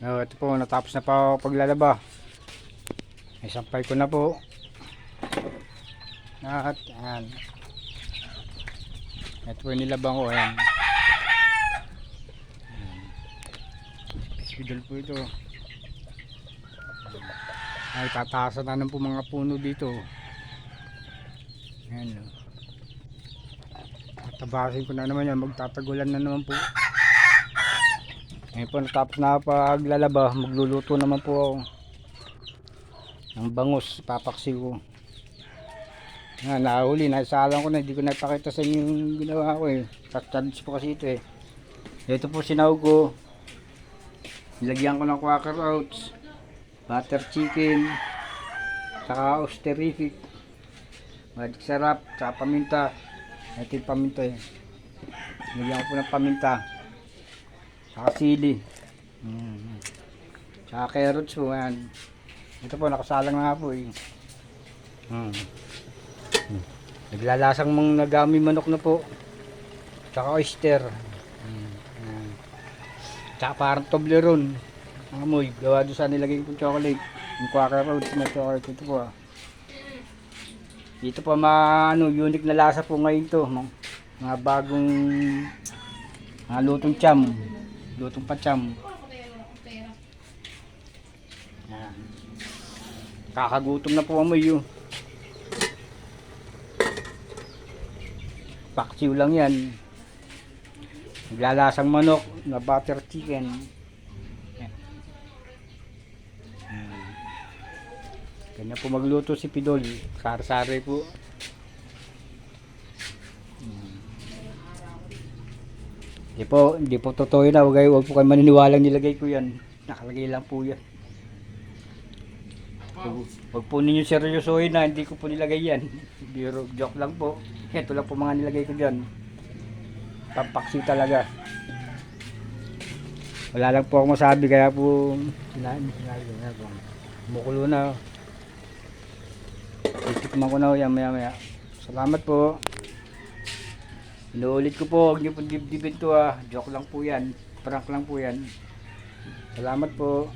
Oh, ito po, natapos na pa paglalaba. Isampay ko na po. At, ayan. Ito po nilabang ko, ayan. Idol po ito. Ay, tataasan na ng po mga puno dito. Ayan, oh. Tatabasin ko na naman yan. Magtatagulan na naman po. Ngayon po natapos na paglalaba. Magluluto naman po ako. Ng bangus. Papaksi ko. Yan, nahuli. Naisalang ko na. Hindi ko napakita sa inyo yung ginawa ko eh. Touch po kasi ito eh. Ito po sinahog ko. Nilagyan ko ng quaker oats. Butter chicken. Saka austerific. Magic sarap. Saka paminta. Ito yung paminta eh. Nilagyan ko po ng paminta. Saka sili. Mm. Saka carrots po yan. Ito po nakasalang na po eh. Mm. Mm. Naglalasang mga nagami manok na po. Saka oyster. Mm. Yan. Tsaka parang Toblerone. Amoy. Gawa doon sa nilagay kong chocolate. Yung quaker oats na chocolate. Ito po ah. Dito po mga ano, unique na lasa po ngayon to. Mga bagong mga lutong cham. Lutong pacham. Yan. Kakagutom na po amoy yun. Paksiw lang yan. Naglalasang manok na butter chicken. Yan. Ganyan po magluto si Pidol. Sar-sare po. Hindi po, hindi po totoo yun. ah. Huwag, huwag po kayo maniniwalang nilagay ko yan. Nakalagay lang po yan. Huwag, huwag po ninyo seryosohin na hindi ko po nilagay yan. Biro, joke lang po. Ito lang po mga nilagay ko dyan. Pampaksi talaga. Wala lang po ako masabi kaya po. Mukulo na. Titikman ko na yan maya maya. Salamat po. Inuulit ko po, huwag niyo po dibdibin to ah. Joke lang po yan. Prank lang po yan. Salamat po.